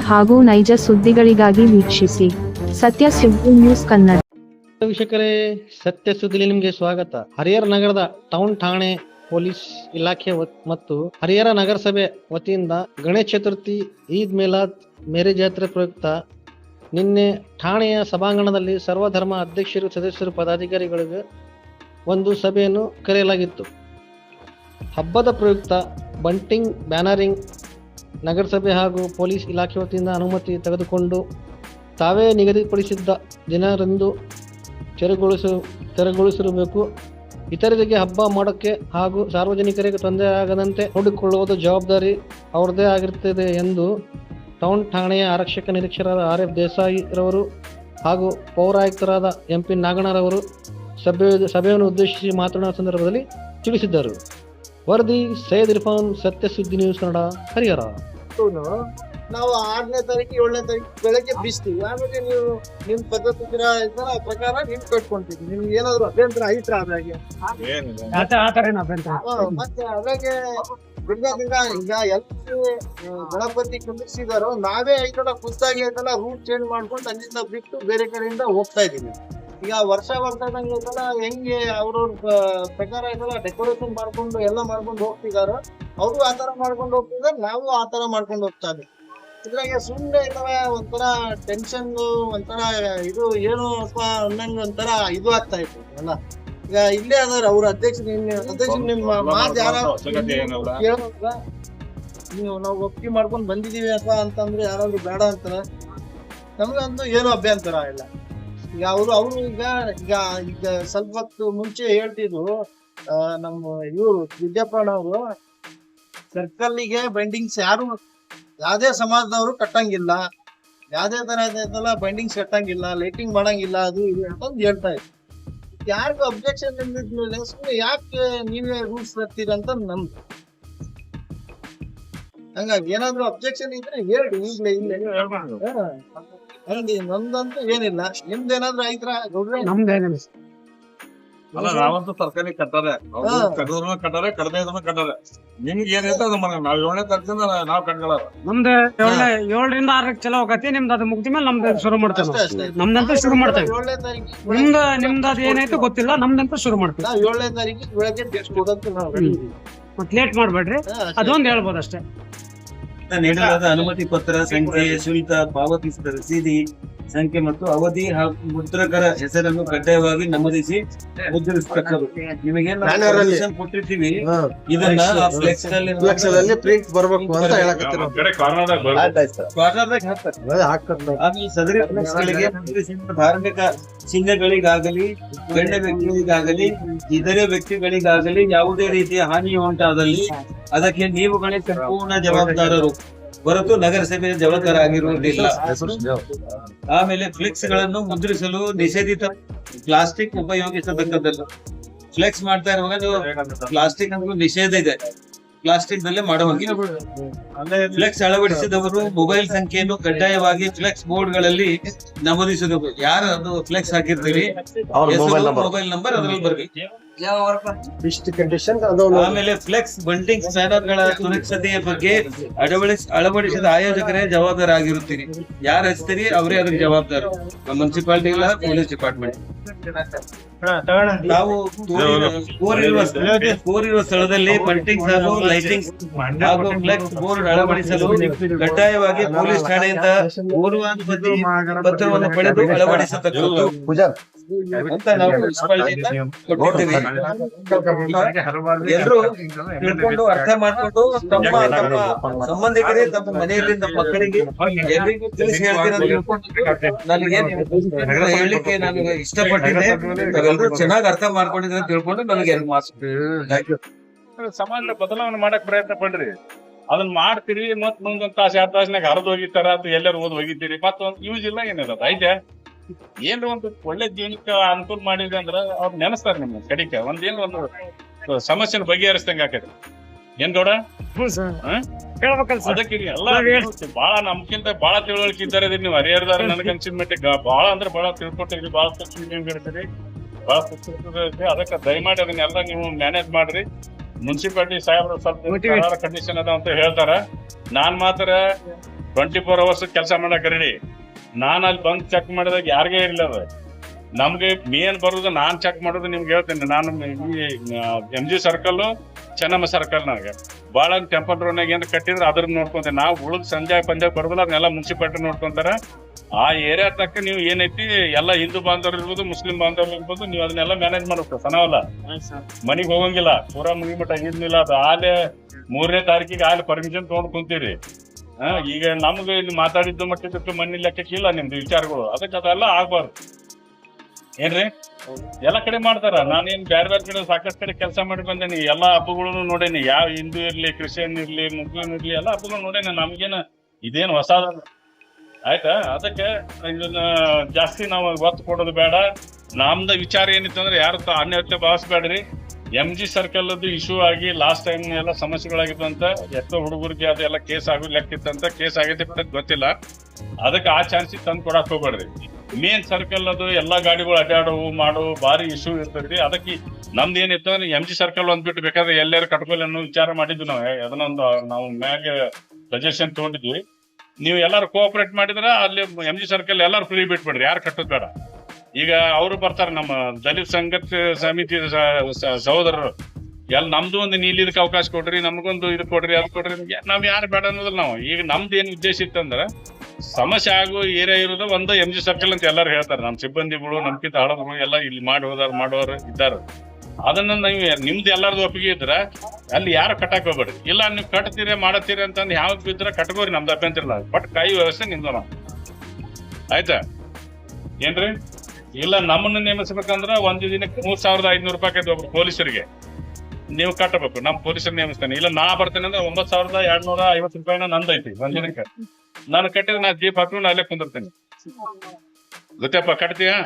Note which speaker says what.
Speaker 1: ಹಾಗೂ ನೈಜ ಸುದ್ದಿಗಳಿಗಾಗಿ ವೀಕ್ಷಿಸಿ. ಸತ್ಯ ಸುದ್ದಿ ನ್ಯೂಸ್ ಕನ್ನಡ.
Speaker 2: ವೀಕ್ಷಕರೇ, ಸತ್ಯ ಸುದ್ದಿಲಿ ನಿಮಗೆ ಸ್ವಾಗತ. ಹರಿಹರ ನಗರದ ಟೌನ್ ಠಾಣೆ ಪೊಲೀಸ್ ಇಲಾಖೆ ಮತ್ತು ಹರಿಹರ ನಗರಸಭೆ ವತಿಯಿಂದ ಗಣೇಶ ಚತುರ್ಥಿ, ಈದ್ ಮೇಲಾದ್, ಮೇರೆ ಜಾತ್ರೆ ಪ್ರಯುಕ್ತ ನಿನ್ನೆ ಠಾಣೆಯ ಸಭಾಂಗಣದಲ್ಲಿ ಸರ್ವಧರ್ಮ ಅಧ್ಯಕ್ಷರು, ಸದಸ್ಯರು, ಪದಾಧಿಕಾರಿಗಳಿಗೆ ಒಂದು ಸಭೆಯನ್ನು ಕರೆಯಲಾಗಿತ್ತು. ಹಬ್ಬದ ಪ್ರಯುಕ್ತ ಬಂಟಿಂಗ್ ಬ್ಯಾನರಿಂಗ್ ನಗರಸಭೆ ಹಾಗೂ ಪೊಲೀಸ್ ಇಲಾಖೆ ವತಿಯಿಂದ ಅನುಮತಿ ತೆಗೆದುಕೊಂಡು ತಾವೇ ನಿಗದಿಪಡಿಸಿದ್ದ ದಿನರಂದು ತೆರವುಗೊಳಿಸ, ತೆರವುಗೊಳಿಸಿರಬೇಕು. ಇತರರಿಗೆ ಹಬ್ಬ ಮಾಡೋಕ್ಕೆ ಹಾಗೂ ಸಾರ್ವಜನಿಕರಿಗೆ ತೊಂದರೆ ಆಗದಂತೆ ನೋಡಿಕೊಳ್ಳುವುದು ಜವಾಬ್ದಾರಿ ಅವರದೇ ಆಗಿರುತ್ತದೆ ಎಂದು ಟೌನ್ ಠಾಣೆಯ ಆರಕ್ಷಕ ನಿರೀಕ್ಷಕರಾದ ಆರ್ ಎಫ್ ದೇಸಾಯಿರವರು ಹಾಗೂ ಪೌರಾಯುಕ್ತರಾದ ಎಂ ಪಿ ನಾಗಣ್ಣರವರು ಸಭೆ, ಸಭೆಯನ್ನು ಉದ್ದೇಶಿಸಿ ಮಾತನಾಡುವ ಸಂದರ್ಭದಲ್ಲಿ ತಿಳಿಸಿದ್ದರು. ವರದಿ ಸೈಯದ್ ಇರ್ಫಾನ್ ಸತ್ಯ ಸುದ್ದಿ ನ್ಯೂಸ್ ಕನ್ನಡ ಹರಿಹರ.
Speaker 3: ನಾವು ಆರನೇ ತಾರೀಕು ಏಳನೇ ತಾರೀಕು ಬೆಳಗ್ಗೆ ಬೀಸ್ತೀವಿ. ಆಮೇಲೆ ನೀವು ನಿಮ್ ಪದ್ಧತಿ ಪ್ರಕಾರ ನೀವು ಕಟ್ಕೊಂತೀವಿ. ನಿಮ್ಗೆ ಏನಾದ್ರು ಅಭ್ಯಂತರ ಐತ್ರ ಅದ್ರಾಗೆ? ಹಾ, ಮತ್ತೆ ಅದಾಗೆ ದುರ್ಗಾದಿಂದ ಈಗ ಎಲ್ಲರೂ ಗಣಪತಿ ಕುಂದಿರ್ಸಿದಾರೋ ನಾವೇ ಈ ಕಡೆ ಖುದ್ದಾಗಿ ಐತಲ್ಲ ರೂಟ್ ಚೇಂಜ್ ಮಾಡ್ಕೊಂಡು ಅಲ್ಲಿಂದ ಬಿಟ್ಟು ಬೇರೆ ಕಡೆಯಿಂದ ಹೋಗ್ತಾ ಇದೀವಿ ಈಗ ವರ್ಷ ಬರ್ತದಂಗ ಇರ್ತದ ಹೆಂಗೆ ಅವ್ರವ್ರ ಪ್ರಕಾರ ಐತಲ್ಲ ಡೆಕೋರೇಷನ್ ಮಾಡ್ಕೊಂಡು ಎಲ್ಲ ಮಾಡ್ಕೊಂಡು ಹೋಗ್ತಿದಾರೋ ಅವರು ಆತರ ಮಾಡ್ಕೊಂಡು ಹೋಗ್ತಿದಾರೆ ನಾವು ಆತರ ಮಾಡ್ಕೊಂಡು ಹೋಗ್ತಾ ಇದ್ವಿ. ಇದ್ರಾಗೆ ಸುಮ್ಮನೆ ಇದಾವೆ ಒಂಥರ ಟೆನ್ಷನ್ ಒಂಥರ ಇದು ಏನು ಅಪ್ಪ ಅನ್ನಂಗ ಒಂಥರ ಇದು ಆಗ್ತಾ ಇತ್ತು ಅಲ್ಲ? ಈಗ ಇಲ್ಲೇ ಅದಾರ ಅವ್ರ ಅಧ್ಯಕ್ಷ ಅಧ್ಯಕ್ಷ ನಿಮ್ಮ ಮಾತು ಯಾರ ನೀವು ನಾವು ಒಪ್ಪಿಗೆ ಮಾಡ್ಕೊಂಡು ಬಂದಿದೀವಿ ಅಥವಾ ಅಂತಂದ್ರೆ ಯಾರಾದ್ರೂ ಬೇಡ ಅಂತಾರ. ನಮ್ಗಂತೂ ಏನು ಅಭ್ಯಂತರ ಇಲ್ಲ. ಈಗ ಅವರು ಅವರು ಈಗ ಈಗ ಈಗ ಸ್ವಲ್ಪ ಹೊತ್ತು ಮುಂಚೆ ಹೇಳ್ತಿದ್ರು ನಮ್ಮ ಇವರು ವಿದ್ಯಾಪ್ರಾಣ ಅವರು ಸರ್ಕಲ್ಲಿಗೆ ಬೈಂಡಿಂಗ್ಸ್ ಯಾರು ಯಾವುದೇ ಸಮಾಜದವರು ಕಟ್ಟಂಗಿಲ್ಲ. ಯಾವುದೇ ತರ ಇದೆಲ್ಲ ಬೈಂಡಿಂಗ್ಸ್ ಕಟ್ಟಂಗಿಲ್ಲ ಲೈಟಿಂಗ್ ಮಾಡಂಗಿಲ್ಲ ಅದು ಇದು ಅಂತಂದು ಹೇಳ್ತಾ ಇದ್ರು. ಯಾರಿಗೂ ಅಬ್ಜೆಕ್ಷನ್ ಸುಮ್ಮನೆ ಯಾಕೆ ನೀವೇ ರೂಲ್ಸ್ ತರ್ತೀರ ಅಂತ ನಮ್ದು. ಹಂಗಾಗಿ ಏನಾದ್ರು ಅಬ್ಜೆಕ್ಷನ್ ಇದ್ರೆ ಹೇಳಿ ಈಗಲೇ ಇಲ್ಲ. ನಂದು ನಂದಂತೂ ಏನಿಲ್ಲ. ನಿಮ್ದೇನಾದ್ರೂ ಏನಾದ್ರು ಐತ್ರ ಗೌಡ್ರೆ
Speaker 4: ಅಲ್ಲ ನಾವಂತೂ ತರಕಾರಿ ಕಟ್ಟಾರೆ.
Speaker 3: ಹಾ.
Speaker 4: ಕಟ್ಟದ್ರು ಕಡಿಮೆ ಕಡದೆ ಕಟ್ಟಾರೆ. ನಿಮ್ಗೆ ಏನೈತೆ ಅದು ಮನೆ ನಾವ್ ಏಳನೇ ತಾರೀಕಿಂದ ನಾವ್ ಕಟ್ಕೊಳ್ಳೋದು
Speaker 5: ನಮ್ದು ಏಳನೇ ಏಳರಿಂದ ಆರಕ್ಕೆ ಚಲೋ ಹೋಗತಿ ನಿಮ್ದು ಅದು ಮುಗ್ದ ಮೇಲೆ ನಮ್ದು ಶುರು ಮಾಡ್ತೇವೆ
Speaker 3: ಅಷ್ಟೇ ಅಷ್ಟೇ.
Speaker 5: ನಮ್ದಂತೂ ಶುರು ಮಾಡ್ತೇವೆ.
Speaker 3: ಏಳನೇ ತಾರೀಕಿಗೆ
Speaker 5: ನಿಮ್ದು ನಿಮ್ದು ಅದು ಏನೈತೆ ಗೊತ್ತಿಲ್ಲ. ನಮ್ದಂತೂ ಶುರು ಮಾಡ್ತೇವೆ.
Speaker 3: ನಾವು ಏಳನೇ ತಾರೀಕಿಗೆ ಬೆಳಗ್ಗೆ ಟೆಸ್ಟ್ ನಾವು ಇದೀವಿ.
Speaker 5: ಲೇಟ್ ಮಾಡ್ಬೇಡ್ರಿ. ಅದೊಂದು ಹೇಳ್ಬೋದು ಅಷ್ಟೇ
Speaker 6: ನೀಡಲಾದ ಅನುಮತಿ ಪತ್ರ ಸಂಖ್ಯೆ ಶುಲ್ಕ ಪಾವತಿಸಿದ ರಸೀದಿ ಸಂಖ್ಯೆ ಮತ್ತು ಅವಧಿ ಹಾಗೂ ಮುದ್ರಕರ ಹೆಸರನ್ನು ಕಡ್ಡಾಯವಾಗಿ ನಮೂದಿಸಿ ಮುದ್ರಿಸತಕ್ಕದ್ದು. ನಿಮಗೆ. ಕೊಟ್ಟಿರ್ತೀವಿ. ಇದನ್ನ ಫ್ಲೆಕ್ಸ್
Speaker 3: print ಬರ್ಬೇಕು ಅಂತ
Speaker 6: ಆಮೇಲೆ ಸದರಿ ಫ್ಲೆಕ್ಸ್ ಗಳಿಗೆ ಧಾರ್ಮಿಕ ಚಿಹ್ನೆಗಳಿಗಾಗಲಿ ಗಣ್ಯ ವ್ಯಕ್ತಿಗಳಿಗಾಗಲಿ ಇತರೆ ವ್ಯಕ್ತಿಗಳಿಗಾಗಲಿ ಯಾವುದೇ ರೀತಿಯ ಹಾನಿ ಉಂಟಾದಲ್ಲಿ ಅದಕ್ಕೆ ನೀವುಗಳೇ ಸಂಪೂರ್ಣ ಜವಾಬ್ದಾರರು. ಹೊರತು ನಗರಸಭೆ ಜವಾಬ್ದಾರ ಆಗಿರುವುದಿಲ್ಲ. ಆಮೇಲೆ ಫ್ಲೆಕ್ಸ್ಗಳನ್ನು ಮುದ್ರಿಸಲು ನಿಷೇಧಿತ ಪ್ಲಾಸ್ಟಿಕ್ ಉಪಯೋಗಿಸತಕ್ಕದ್ದಲ್ಲ ಫ್ಲೆಕ್ಸ್ ಮಾಡ್ತಾ ಇರುವಾಗ ನೀವು ಪ್ಲಾಸ್ಟಿಕ್ ಅಂದ್ರೆ ನಿಷೇಧ ಇದೆ. ಪ್ಲಾಸ್ಟಿಕ್ ನಲ್ಲೇ ಮಾಡುವಂಗಿಲ್ಲ ಫ್ಲೆಕ್ಸ್ ಅಳವಡಿಸಿದವರು ಮೊಬೈಲ್ ಸಂಖ್ಯೆಯನ್ನು ಕಡ್ಡಾಯವಾಗಿ ಫ್ಲೆಕ್ಸ್ ಬೋರ್ಡ್ಗಳಲ್ಲಿ ನಮೂದಿಸಬೇಕು ಯಾರು ಅದು ಫ್ಲೆಕ್ಸ್ ಹಾಕಿರ್ತೀವಿ ಮೊಬೈಲ್ ನಂಬರ್ ಅದರಲ್ಲಿ ಬರ್ಬೇಕು.
Speaker 3: ಇಷ್ಟು ಕಂಡೀಷನ್ ಅದು
Speaker 6: ಆಮೇಲೆ ಫ್ಲೆಕ್ಸ್ ಬಂಟಿಂಗ್ ಸ್ಪ್ಯಾನರ್ಗಳ ಸುರಕ್ಷತೆಯ ಬಗ್ಗೆ ಅಳವಡಿಸ ಅಳವಡಿಸಿದ ಆಯೋಜಕರೇ ಜವಾಬ್ದಾರಾಗಿರುತ್ತೀರಿ. ಯಾರು ಹಚ್ತೀರಿ ಅವರೇ ಅದಕ್ಕೆ ಜವಾಬ್ದಾರ. ಮುನ್ಸಿಪಾಲಿಟಿ ಇಲ್ಲ ಪೊಲೀಸ್ ಡಿಪಾರ್ಟ್ಮೆಂಟ್. ನಾವು ಕೋರಿರುವ ಕೋರಿರುವ ಸ್ಥಳದಲ್ಲಿ ಬಂಟಿಂಗ್ಸ್ ಹಾಗೂ ಲೈಟಿಂಗ್ಸ್ ಹಾಗೂ ಫ್ಲೆಕ್ಸ್ ಬೋರ್ಡ್ ಅಳವಡಿಸಲು ಕಡ್ಡಾಯವಾಗಿ ಪೊಲೀಸ್ ಠಾಣೆಯಿಂದ ಪೂರ್ವಾನುಮತಿ ಪತ್ರವನ್ನು ಪಡೆದು ಅಳವಡಿಸತಕ್ಕದ್ದು ಅಂತ ನಾವು ಮುನ್ಸಿಪಾಲಿಟಿಯಿಂದ ಕೊಟ್ಟಿದ್ದೀವಿ. ಎಲ್ರು ತಿಳ್ಕೊಂಡು ಅರ್ಥ ಮಾಡ್ಕೊಂಡು ತಮ್ಮ ತಮ್ಮ ಸಂಬಂಧಿಕರೇ ತಮ್ಮ ಮನೆಯಲ್ಲಿ ನಮ್ಮ ಮಕ್ಕಳಿಗೆ ಎಲ್ರಿಗೂ ತಿಳಿಸಿ ಹೇಳ್ತೀನಿ ಹೇಳಲಿಕ್ಕೆ ನಾನು ಇಷ್ಟಪಟ್ಟಿದ್ದೆ. ತಾವೆಲ್ಲರೂ ಚೆನ್ನಾಗಿ ಅರ್ಥ ಮಾಡ್ಕೊಂಡಿದ್ರೆ ಅಂತ ತಿಳ್ಕೊಂಡು ನನಗೆ ಎರಡು ಮಾತು
Speaker 4: ಸಮಾಜದ ಬದಲಾವಣೆ ಮಾಡಕ್ ಪ್ರಯತ್ನ ಪಡ್ರಿ. ಅದನ್ನ ಮಾಡ್ತೀರಿ ಮತ್ ಮುಂದೊಂದ್ ತಾಸ ಎರಡ್ ತಾಸಿನಾಗ ಹರಿದು ಹೋಗಿತ್ತಾರ ಅಂತ ಎಲ್ಲರೂ ಓದ್ ಹೋಗಿದ್ದೀರಿ. ಮತ್ತೊಂದ್ ಯೂಸ್ ಇಲ್ಲ ಏನಿರೋದು ಐತೆ ಏನ್ರ ಒಂದು ಒಳ್ಳೆ ಜೀವನಕ್ಕೆ ಅನುಕೂಲ ಮಾಡಿದ್ರೆ ಅಂದ್ರ ಅವ್ರು ನೆನಸ್ತಾರ ನಿಮ್ಗೆ ಕಡಿಕೆ. ಒಂದೇನ್ ಒಂದು ಸಮಸ್ಯೆನ ಬಗೆಹರಿಸ್ದಂಗ ಆಕೈತಿ. ಏನ್ ಗೌಡ? ಅದಕ್ಕೆ ಎಲ್ಲ ಬಾಳ ನಮ್ಕಿಂತ ಬಾಳ ತಿಳುವಳಿಕೆ ಇದ್ದಾರೆ ನೀವು ಹರಿಹರದಾರ ನನಗೆ ಅನ್ಸಿದ ಮಟ್ಟಿಗೆ. ಬಾಳ ಅಂದ್ರೆ ಬಾಳ ತಿಳ್ಕೊಟ್ಟಿರಿ ಬಾಳ ತಕ್ಷಣ ಹೇಳ್ತೀರಿ ಬಾಳ ಪುಸ್ತಕ ಅದಕ್ಕೆ ದಯಮಾಡಿ ಅದನ್ನೆಲ್ಲ ನೀವು ಮ್ಯಾನೇಜ್ ಮಾಡ್ರಿ. ಮುನ್ಸಿಪಾಲಿಟಿ ಸಾಹೇಬ್ರು ಸ್ವಲ್ಪ. ಕಂಡೀಷನ್ ಅದ ಅಂತ ಹೇಳ್ತಾರ. ನಾನ್ ಮಾತ್ರ ಟ್ವೆಂಟಿ ಫೋರ್ ಅವರ್ಸ್ ಕೆಲಸ ಮಾಡಕ್ ರೆಡಿ ನಾನ್ ಅಲ್ಲಿ ಬಂದು ಚೆಕ್ ಮಾಡಿದಾಗ ಯಾರಿಗೇ ಇರಲಿಲ್ಲ ಅದು. ನಮ್ಗೆ ಮೇನ್ ಬರೋದು ನಾನು ಚೆಕ್ ಮಾಡೋದು ನಿಮ್ಗೆ ಹೇಳ್ತೇನೆ. ನಾನು M G circle Chennamma circle ನನಗೆ ಭಾಳ ಟೆಂಪಲ್ ರೋಡ್ನಾಗ ಏನು ಕಟ್ಟಿದ್ರೆ ಅದ್ರ ನೋಡ್ಕೊಂತೇನೆ. ನಾವು ಉಳಿದ್ ಸಂಜೆ ಪಂಜೆ ಬರೋದಿಲ್ಲ ಅದನ್ನೆಲ್ಲ ಮುನ್ಸಿಪಾಲಿಟಿ ನೋಡ್ಕೊಂತಾರ. ಆ ಏರಿಯಾ ತಕ್ಕ ನೀವು ಏನೈತಿ ಎಲ್ಲ ಹಿಂದೂ ಬಾಂಧವ್ರು ಇರ್ಬೋದು ಮುಸ್ಲಿಂ ಬಾಂಧವ್ರು ಇರ್ಬೋದು ನೀವು ಅದನ್ನೆಲ್ಲ ಮ್ಯಾನೇಜ್ ಮಾಡ್ಬೇಕು ಸನವಲ್ಲ? ಮನೆಗೆ ಹೋಗಂಗಿಲ್ಲ. ಪೂರಾ ಮುಗಿಬಿಟ್ಟ ಇದ್ನಿಲ್ಲ ಅದು. ಆಲೆ ಮೂರನೇ ತಾರೀಕಿಗೆ ಆಲೆ ಪರ್ಮಿಷನ್ ತಗೊಂಡ್ ಕುಂತೀರಿ. ಈಗ ನಮ್ಗೆ ಇಲ್ಲಿ ಮಾತಾಡಿದ್ದು ಮಟ್ಟಿದ್ದು ಮನಿ ಲೆಕ್ಕಕ್ಕೆ ಇಲ್ಲ ನಿಮ್ದು ವಿಚಾರಗಳು. ಅದಕ್ಕೆ ಅದೆಲ್ಲ ಆಗ್ಬಾರ್ದು. ಏನ್ರಿ? ಎಲ್ಲ ಕಡೆ ಮಾಡ್ತಾರ? ನಾನೇನ್ ಬ್ಯಾರೆ ಬೇರೆ ಕಡೆ ಸಾಕಷ್ಟು ಕಡೆ ಕೆಲಸ ಮಾಡಿ ಬಂದೇನಿ. ಎಲ್ಲಾ ಹಬ್ಬಗಳನ್ನು ನೋಡೇನಿ. ಯಾವ ಹಿಂದೂ ಇರ್ಲಿ, ಕ್ರಿಶ್ಚಿಯನ್ ಇರ್ಲಿ, ಮುಸ್ಲಿಂ ಇರ್ಲಿ, ಎಲ್ಲಾ ಹಬ್ಬಗಳು ನೋಡೇನಿ. ನಮ್ಗೇನ ಇದೇನು ಹೊಸದ ಆಯ್ತಾ? ಅದಕ್ಕೆ ಇದನ್ನ ಜಾಸ್ತಿ ನಾವು ಒತ್ತು ಕೊಡೋದು ಬೇಡ. ನಮ್ದ ವಿಚಾರ ಏನಿತ್ತು ಅಂದ್ರೆ ಯಾರು ಅನ್ಯತೆ ಭಾವಿಸ್ಬೇಡ್ರಿ. ಎಂ ಜಿ ಸರ್ಕಲ್ ಅದು ಇಶ್ಯೂ ಆಗಿ ಲಾಸ್ಟ್ ಟೈಮ್ ಎಲ್ಲ ಅಂತ, ಎಷ್ಟೋ ಹುಡುಗರಿಗೆ ಅದೆಲ್ಲ ಕೇಸ್ ಆಗೋ ಲೆಕ್ಕಿತ್ತಂತ ಕೇಸ್ ಆಗೈತೆ ಬಿಟ್ಟದ್ ಗೊತ್ತಿಲ್ಲ. ಅದಕ್ಕೆ ಆ ಚಾನ್ಸಿಗೆ ತಂದು ಕೊಡಕ್ ಹೋಗ್ಬೇಡ್ರಿ. ಮೇನ್ ಸರ್ಕಲ್ ಅದು ಎಲ್ಲಾ ಗಾಡಿಗಳು ಅಡ್ಡಾಡವು ಮಾಡೋ ಭಾರಿ ಇಶ್ಯೂ ಇರ್ತೈತಿ. ಅದಕ್ಕೆ ನಮ್ದು ಏನಿತ್ತು ಅಂದ್ರೆ ಎಂ ಜಿ ಸರ್ಕಲ್ ಒಂದ್ಬಿಟ್ಟು ಬೇಕಾದ್ರೆ ಎಲ್ಲಾರು ಕಟ್ಕೊಲಿ ಅನ್ನೋ ವಿಚಾರ ಮಾಡಿದ್ವಿ ನಾವು. ಅದನ್ನೊಂದು ನಾವು ಮ್ಯಾಗೆ ಸಜೆಷನ್ ತಗೊಂಡಿದ್ವಿ. ನೀವು ಎಲ್ಲಾರು ಕೋಆಪರೇಟ್ ಮಾಡಿದ್ರೆ ಅಲ್ಲಿ ಎಂ ಜಿ ಸರ್ಕಲ್ ಎಲ್ಲಾರು ಫ್ರೀ ಬಿಟ್ಬಿಡ್ರಿ. ಯಾರು ಕಟ್ಟೋದು ಬೇಡ. ಈಗ ಅವರು ಬರ್ತಾರೆ, ನಮ್ಮ ದಲಿತ ಸಂಘರ್ಷ ಸಮಿತಿ ಸಹೋದರರು. ಎಲ್ಲ ನಮ್ದು ಒಂದು ನೀಲಿದಕ್ಕೆ ಅವಕಾಶ ಕೊಡ್ರಿ, ನಮಗೊಂದು ಇದು ಕೊಡ್ರಿ, ಅದು ಕೊಡ್ರಿ, ನಮ್ಗೆ ನಾವ್ ಯಾರು ಬೇಡ ಅನ್ನೋದಿಲ್ಲ ನಾವು. ಈಗ ನಮ್ದು ಏನು ಉದ್ದೇಶ ಇತ್ತಂದ್ರೆ, ಸಮಸ್ಯೆ ಆಗೋ ಏರಿಯಾ ಇರೋದು ಒಂದು ಎಂ ಜಿ ಸರ್ಕಲ್ ಅಂತ ಎಲ್ಲರೂ ಹೇಳ್ತಾರೆ. ನಮ್ಮ ಸಿಬ್ಬಂದಿಗಳು, ನಮ್ಕಿಂತ ಹಳದ್ರು ಎಲ್ಲ ಇಲ್ಲಿ ಮಾಡಿ ಹೋದಾರ ಮಾಡೋರು ಇದ್ದಾರೆ. ಅದನ್ನ ನೀವು ನಿಮ್ದು ಎಲ್ಲಾರ್ದು ಒಪ್ಪಿಗೆ ಇದ್ರೆ, ಅಲ್ಲಿ ಯಾರು ಕಟ್ಟಕ್ ಹೋಗ್ಬೇಡ್ರಿ. ಇಲ್ಲ ನೀವು ಕಟ್ತೀರಿ, ಮಾಡತ್ತೀರಿ ಅಂತಂದು ಯಾವ ಬಿದ್ರ ಕಟ್ಕೋರಿ, ನಮ್ದು ಅಭ್ಯಂತರ ಇಲ್ಲ. ಬಟ್ ಕೈ ವ್ಯವಸ್ಥೆ ನಿಮ್ದು ನಾವು ಆಯ್ತಾ? ಏನ್ರಿ? ಇಲ್ಲ ನಮ್ಮನ್ನ ನೇಮಿಸ್ಬೇಕಂದ್ರೆ ಒಂದು ದಿನಕ್ಕೆ ಮೂರ್ ಸಾವಿರದ ಐದ್ನೂರು ರೂಪಾಯಿ ಒಬ್ರು ಪೊಲೀಸರಿಗೆ. ನೀವು ಕಟ್ಟಬೇಕು ನಮ್ಮ ಪೊಲೀಸರು ನೇಮಿಸ್ತಾನೆ. ಇಲ್ಲ ನಾ ಬರ್ತೇನೆ ಅಂದ್ರೆ ಒಂಬತ್ ಸಾವಿರದ ಎರಡ್ ನೂರ ಐವತ್ತು ರೂಪಾಯಿನ ನಂದೈತಿ ಒಂದ್ ದಿನಕ್ಕೆ. ನಾನು ಕಟ್ಟಿದ್ರೆ ನಾ ಜೀಪ್ ಹಾಕೊಂಡು ಅಲ್ಲೇ ಕುಂದಿರ್ತೇನೆ. ಗೊತ್ತಪ್ಪ ಕಟ್ತೀಯಾ?